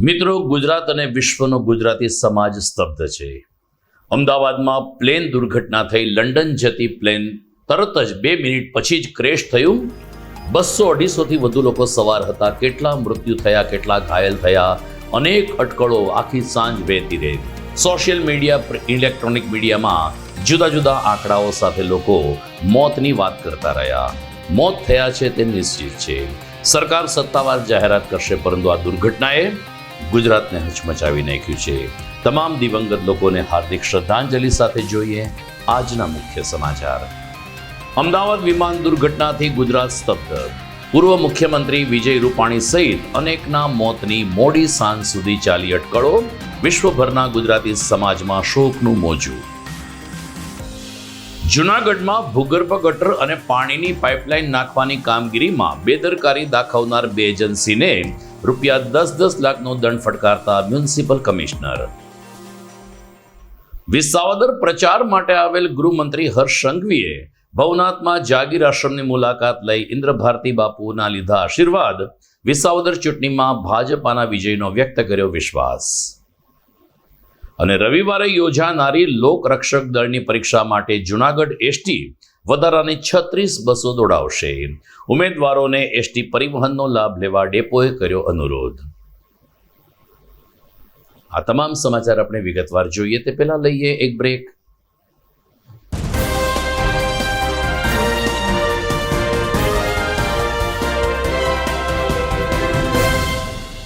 મિત્રો, ગુજરાત અને વિશ્વનો ગુજરાતી સમાજ સ્તબ્ધ છે. અમદાવાદમાં પ્લેન દુર્ઘટના થઈ, લંડન જતી પ્લેન તરત જ બે મિનિટ પછી જ ક્રેશ થયું. બસો અઢીસોથી વધુ લોકો સવાર હતા, કેટલા મૃત્યુ થયા, કેટલા ઘાયલ થયા, અનેક અટકળો આખી સાંજ વહેતી રહી. સોશિયલ મીડિયા ઇલેક્ટ્રોનિક મીડિયામાં જુદા જુદા આંકડાઓ સાથે લોકો મોતની વાત કરતા રહ્યા. મોત થયા છે તે નિશ્ચિત છે. સરકાર સત્તાવાર જાહેરાત કરશે, પરંતુ આ દુર્ઘટનાએ ગુજરાતને હચમચાવી નાખ્યું છે. તમામ દિવંગત લોકોને હાર્દિક શ્રદ્ધાંજલિ સાથે જોઈએ આજના મુખ્ય સમાચાર. અમદાવાદ વિમાન દુર્ઘટનાથી ગુજરાત સ્તબ્ધ. પૂર્વ મુખ્યમંત્રી વિજય રૂપાણી સહિત અનેકના મોતની મોડી સાંજ સુધી ચાલી અટકળો, વિશ્વભરના ગુજરાતી સમાજમાં શોકનું મોજું. જુનાગઢમાં ભૂગર્ભ ગટર અને પાણીની પાઇપલાઇન નાખવાની કામગીરીમાં બેદરકારી દાખવનાર બે એજન્સીને રૂપિયા દસ દસ લાખનો દંડ ફટકારતા મ્યુનિસિપલ કમિશનર. વિસાવદર પ્રચાર માટે આવેલ ગૃહમંત્રી હર્ષ સંઘવીએ ભવનાથમાં જાગીર આશ્રમની મુલાકાત લઈ ઇન્દ્રભારતી બાપુના લીધા આશીર્વાદ, વિસાવદર ચૂંટણીમાં ભાજપાના વિજયનો વ્યક્ત કર્યો વિશ્વાસ. અને રવિવારે યોજાનારી લોક રક્ષક દળની પરીક્ષા માટે જુનાગઢ એસટી વધારાની છત્રીસ બસો દોડાવશે. ઉમેદવારોને એસટી પરિવહનનો લાભ લેવા ડેપોએ કર્યો અનુરોધ. આ તમામ સમાચાર આપણે વિગતવાર જોઈએ તે પહેલાં લઈએ એક બ્રેક.